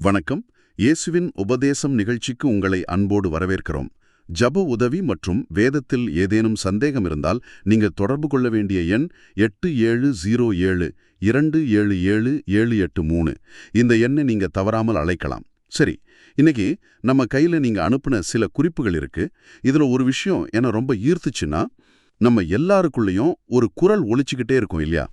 வணக்கம். இயேசுவின் உபதேசம் நிகழ்ச்சிக்கு உங்களை அன்போடு வரவேற்கிறோம். ஜப உதவி மற்றும் வேதத்தில் ஏதேனும் சந்தேகம் இருந்தால் நீங்க தொடர்பு கொள்ள வேண்டிய எண் எட்டு ஏழு ஜீரோ ஏழு இரண்டு ஏழு ஏழு ஏழு எட்டு மூணு. இந்த எண்ணை நீங்க தவறாமல் அழைக்கலாம். சரி இன்னைக்கு நம்ம கையில நீங்க அனுப்புன சில குறிப்புகள் இருக்கு. இதுல ஒரு விஷயம் என்ன ரொம்ப ஈர்த்துச்சுன்னா நம்ம எல்லாருக்குள்ளேயும் ஒரு குரல் ஒலிச்சுக்கிட்டே இருக்கும் இல்லையா?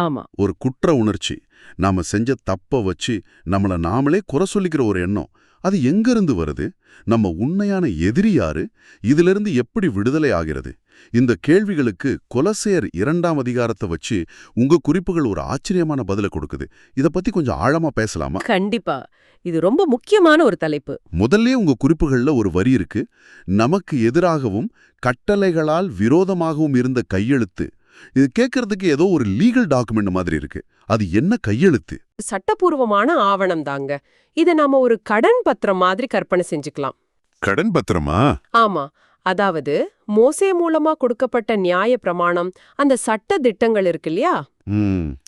ஆமா. ஒரு குற்ற உணர்ச்சி. நாம செஞ்ச தப்ப வச்சு நம்மள நாமளே குறை சொல்லிக்கிற ஒரு எண்ணம். அது எங்கிருந்து வருது? நம்ம உண்மையான எதிரி யாரு? இதிலிருந்து எப்படி விடுதலை ஆகிறது? இந்த கேள்விகளுக்கு கொலசேர் இரண்டாம் அதிகாரத்தை வச்சு உங்க குறிப்புகள் ஒரு ஆச்சரியமான பதிலை கொடுக்குது. இத பத்தி கொஞ்சம் ஆழமா பேசலாமா? கண்டிப்பா. இது ரொம்ப முக்கியமான ஒரு தலைப்பு. முதல்ல உங்க குறிப்புகள்ல ஒரு வரி இருக்கு. நமக்கு எதிராகவும் கட்டளைகளால் விரோதமாகவும் இருந்த கையெழுத்து இது கேட்கறதுக்கு ஏதோ ஒரு லீகல் டாக்குமெண்ட் மாதிரி இருக்கு. அது என்ன கையெழுத்து? சட்டப்பூர்வமான ஆவணம் தாங்க. இத நாம ஒரு கடன் பத்திரம் மாதிரி கற்பனை செஞ்சுக்கலாம். கடன் பத்திரமா? ஆமா. அதாவது மோசே மூலமா கொடுக்கப்பட்ட நியாய பிரமாணம் அந்த சட்ட திட்டங்கள் இருக்கு இல்லையா?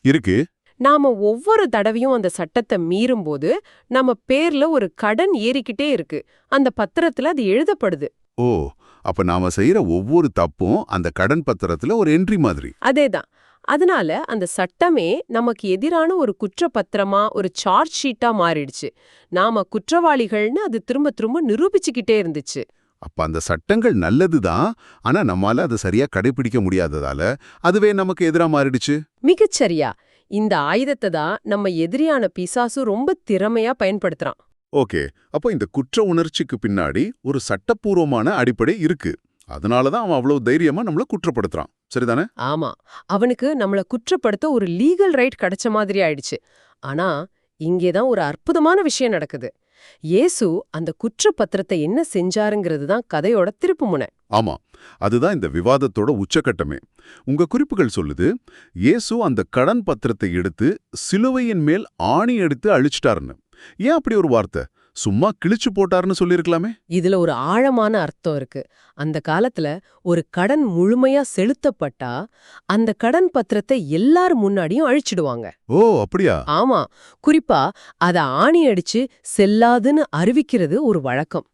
இருக்கு. நாம ஒவ்வொரு தடவையும் அந்த சட்டத்தை மீறும்போது நம்ம பேர்ல ஒரு கடன் ஏறிக்கிட்டே இருக்கு. அந்த பத்திரத்துல அது எழுதப்படுது. ஓ அப்ப நாம செய்யற ஒவ்வொரு தப்பும் அந்த கடன் பத்திரத்துல ஒரு என்ட்ரி மாதிரி. அதேதான். அதனால அந்த சட்டமே நமக்கு எதிரான ஒரு குற்றப்பத்திரமா ஒரு சார்ஜ் ஷீட்டா மாறிடுச்சு. நாம குற்றவாளிகள்னு அது திரும்ப திரும்ப நிரூபிச்சுக்கிட்டே இருந்துச்சு. அப்ப அந்த சட்டங்கள் நல்லதுதான் ஆனா நம்மால அதை சரியா கடைபிடிக்க முடியாததால அதுவே நமக்கு எதிரா மாறிடுச்சு. மிகச்சரியா. இந்த ஆயுதத்தை தான் நம்ம எதிரியான பிசாசு ரொம்ப திறமையா பயன்படுத்துறான். ஓகே. அப்போ இந்த குற்ற உணர்ச்சிக்கு பின்னாடி ஒரு சட்டப்பூர்வமான அடிப்படை இருக்கு. அதனாலதான் அவன் அவ்வளவு தைரியமா நம்மள குற்றப்படுத்துறான். சரிதானே? ஆமா. அவனுக்கு நம்மள குற்றப்படுத்த ஒரு லீகல் ரைட் கிடைச்ச மாதிரி ஆயிடுச்சு. ஆனா இங்கேதான் ஒரு அற்புதமான விஷயம் நடக்குது. இயேசு அந்த குற்றப்பத்திரத்தை என்ன செஞ்சாருங்கிறது தான் கதையோட திருப்புமுனை ஆமா. அதுதான் இந்த விவாதத்தோட உச்சக்கட்டமே உங்க குறிப்புகள் சொல்லுது இயேசு அந்த கடன் பத்திரத்தை எடுத்து சிலுவையின் மேல் ஆணி எடுத்து அழிச்சிட்டாருன்னு. ஏன் அப்படி ஒரு வார்த்தை? சும்மா கிழிச்சு போட்டாருன்னு சொல்லியிருக்கலாமே. இதுல ஒரு ஆழமான அர்த்தம் இருக்கு. அந்த காலத்துல ஒரு கடன் முழுமையா செலுத்தப்பட்டா அந்த கடன் பத்திரத்தை எல்லார் முன்னாடியும் அழிச்சிடுவாங்க. ஓ அப்படியா? ஆமா. குறிப்பா அத ஆணி அடிச்சு செல்லாதுன்னு அறிவிக்கிறது ஒரு வழக்கம்.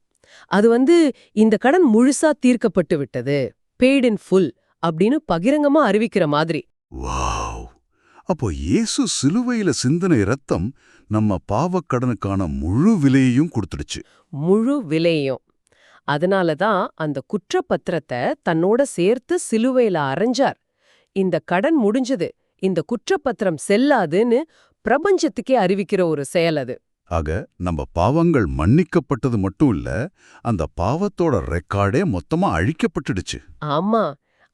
அது வந்து இந்த கடன் முழுசா தீர்க்கப்பட்டு விட்டது பெய்ட் இன் ஃபுல் அப்படின்னு பகிரங்கமா அறிவிக்கிற மாதிரி. வாவ். அப்போ இயேசு சிலுவையில சிந்தின ரத்தம் நம்ம பாவக்கடனுக்கான முழு விலையையும் கொடுத்துடுச்சு. முழு விலையும். அதனால தான் அந்த குற்றப்பத்திரத்தை தன்னோட சேர்த்து சிலுவையில அரைஞ்சார். இந்த கடன் முடிஞ்சது. இந்த குற்றப்பத்திரம் செல்லாதுன்னு பிரபஞ்சத்துக்கே அறிவிக்கிற ஒரு செயல் அது. ஆக நம்ம பாவங்கள் மன்னிக்கப்பட்டது மட்டும் இல்ல அந்த பாவத்தோட ரெக்கார்டே மொத்தமா அழிக்கப்பட்டுடுச்சு. ஆமா.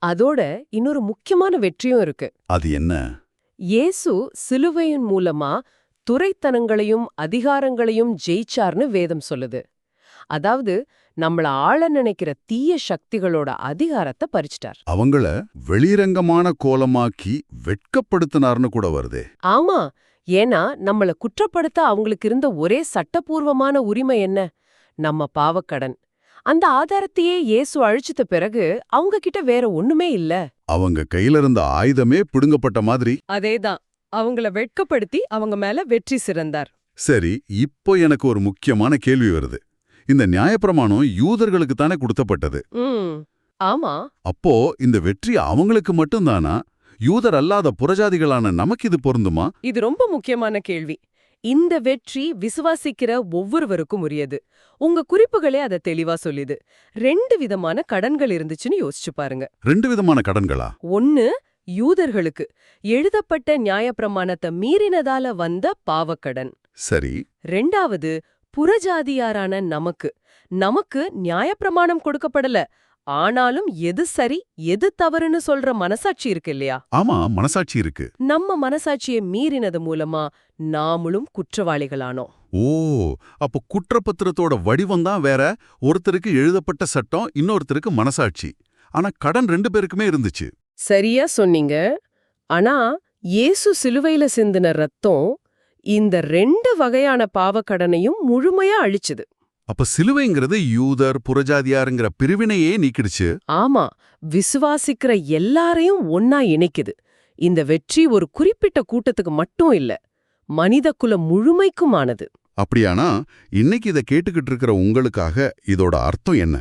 அதோட இன்னொரு முக்கியமான வெற்றியும் இருக்கு. அது என்ன? இயேசு சிலுவையின் மூலமா துரைத்தனங்களையும் அதிகாரங்களையும் ஜெயிச்சார்னு வேதம் சொல்லுது. அதாவது நம்மள ஆள நினைக்கிற தீய சக்திகளோட அதிகாரத்தை பறிச்சிட்டார். அவங்கள வெளிரங்கமான கோலமாக்கி வெட்கப்படுத்தினார்னு கூட வருதே. ஆமா ஏன்னா நம்மள குற்றப்படுத்த அவங்களுக்கு இருந்த ஒரே சட்டபூர்வமான உரிமை என்ன? நம்ம பாவக்கடன். அந்த ஆதாரத்தையே இயேசு அழிச்சிட்ட பிறகு அவங்க கிட்ட வேற ஒண்ணுமே இல்ல. அவங்க கையில இருந்த ஆயுதமே பிடுங்கப்பட்ட மாதிரி. அதேதான். அவங்கள வெட்கப்படுத்தி அவங்க மேல வெற்றி சிறந்தார். சரி இப்போ எனக்கு ஒரு முக்கியமான கேள்வி வருது. இந்த நியாயப்பிரமாணம் யூதர்களுக்கு தானே கொடுத்தப்பட்டது? ஆமா. அப்போ இந்த வெற்றி அவங்களுக்கு மட்டும்தானா? யூதர் அல்லாத புறஜாதிகளான நமக்கு இது பொருந்துமா? இது ரொம்ப முக்கியமான கேள்வி. இந்த வெற்றி விசுவாசிக்கிற ஒவ்வொருவருக்கும் உரியது. உங்க குறிப்புகளே அதை தெளிவா சொல்லுது. ரெண்டு விதமான கடன்கள் இருந்துச்சுன்னு யோசிச்சு பாருங்க. ரெண்டு விதமான கடன்களா? ஒன்னு யூதர்களுக்கு எழுதப்பட்ட நியாயப்பிரமாணத்தை மீறினதால வந்த பாவக்கடன் சரி. ரெண்டாவது புறஜாதியாரான நமக்கு. நமக்கு நியாயப்பிரமாணம் கொடுக்கப்படல. ஆனாலும் எது சரி எது தவறுன்னு சொல்ற மனசாட்சி இருக்கு இல்லையா? ஆமா மனசாட்சி இருக்கு. நம்ம மனசாட்சியை மீறினது மூலமா நாமளும் குற்றவாளிகளானோம். ஓ அப்போ குற்றப்பத்திரத்தோட வடிவம் தான் வேற. ஒருத்தருக்கு எழுதப்பட்ட சட்டம் இன்னொருத்தருக்கு மனசாட்சி. ஆனா கடன் ரெண்டு பேருக்குமே இருந்துச்சு. சரியா சொன்னீங்க. ஆனா இயேசு சிலுவையில சிந்தின ரத்தம் இந்த ரெண்டு வகையான பாவக்கடனையும் முழுமையா அழிச்சுது. அப்ப சிலுவைங்கிறது யூதர் புறஜாதியாருங்கிற பிரிவினையே நீக்கிடுச்சு. ஆமா விசுவாசிக்கிற எல்லாரையும் ஒன்னா இணைக்குது. இந்த வெற்றி ஒரு குறிப்பிட்ட கூட்டத்துக்கு மட்டும் இல்ல மனித குலம் முழுமைக்குமானது. அப்படியானா இன்னைக்கு இதை கேட்டுக்கிட்டு இருக்கிற உங்களுக்காக இதோட அர்த்தம் என்ன?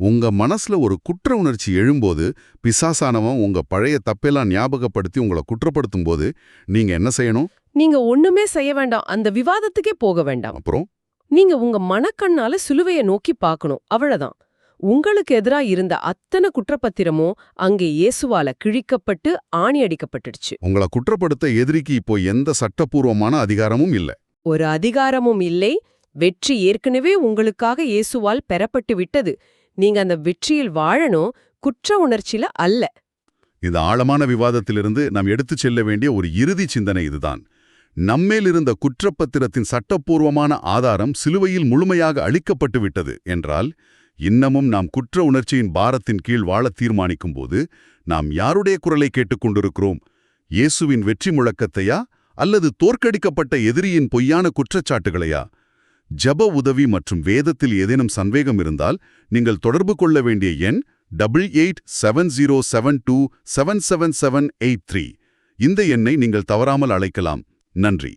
உங்க மனசுல ஒரு குற்ற உணர்ச்சி எழும்போது பிசாசானவன் உங்க பழைய தப்பெல்லாம் ஞாபகப்படுத்தி உங்களை குற்றப்படுத்தும் போது நீங்க என்ன செய்யணும்? நீங்க ஒண்ணுமே செய்ய வேண்டாம். அந்த விவாதத்துக்கே போக வேண்டாம். அப்புறம்? நீங்க உங்க மனக்கண்ணால சிலுவைய நோக்கி பார்க்கணும். அவ்வளவுதான். உங்களுக்கு எதிரா இருந்த அத்தனை குற்றப்பத்திரமும் அங்கே இயேசுவால கிழிக்கப்பட்டு ஆணி அடிக்கப்பட்டுடுச்சு. உங்களை குற்றப்படுத்த எதிரிக்கு இப்போ எந்த சட்டப்பூர்வமான அதிகாரமும் இல்ல. ஒரு அதிகாரமும் இல்லை. வெற்றி ஏற்கனவே உங்களுக்காக இயேசுவால் பெறப்பட்டு விட்டது. நீங்க அந்த வெற்றியில் வாழணும் குற்ற உணர்ச்சியில அல்ல. இந்த ஆழமான விவாதத்திலிருந்து நாம் எடுத்துச் செல்ல வேண்டிய ஒரு இறுதி சிந்தனை இதுதான். நம்மேல் இருந்த குற்றப்பத்திரத்தின் சட்டப்பூர்வமான ஆதாரம் சிலுவையில் முழுமையாக அளிக்கப்பட்டு விட்டது என்றால் இன்னமும் நாம் குற்ற உணர்ச்சியின் பாரத்தின் கீழ் வாழ தீர்மானிக்கும் போது நாம் யாருடைய குரலை கேட்டுக்கொண்டிருக்கிறோம் இயேசுவின் வெற்றி முழக்கத்தையா? அல்லது தோற்கடிக்கப்பட்ட எதிரியின் பொய்யான குற்றச்சாட்டுகளையா? ஜப உதவி மற்றும் வேதத்தில் ஏதேனும் சந்தேகம் இருந்தால் நீங்கள் தொடர்பு கொள்ள வேண்டிய எண் double eight seven zero seven two seven seven seven eight three இந்த எண்ணை நீங்கள் தவறாமல் அழைக்கலாம். நன்றி.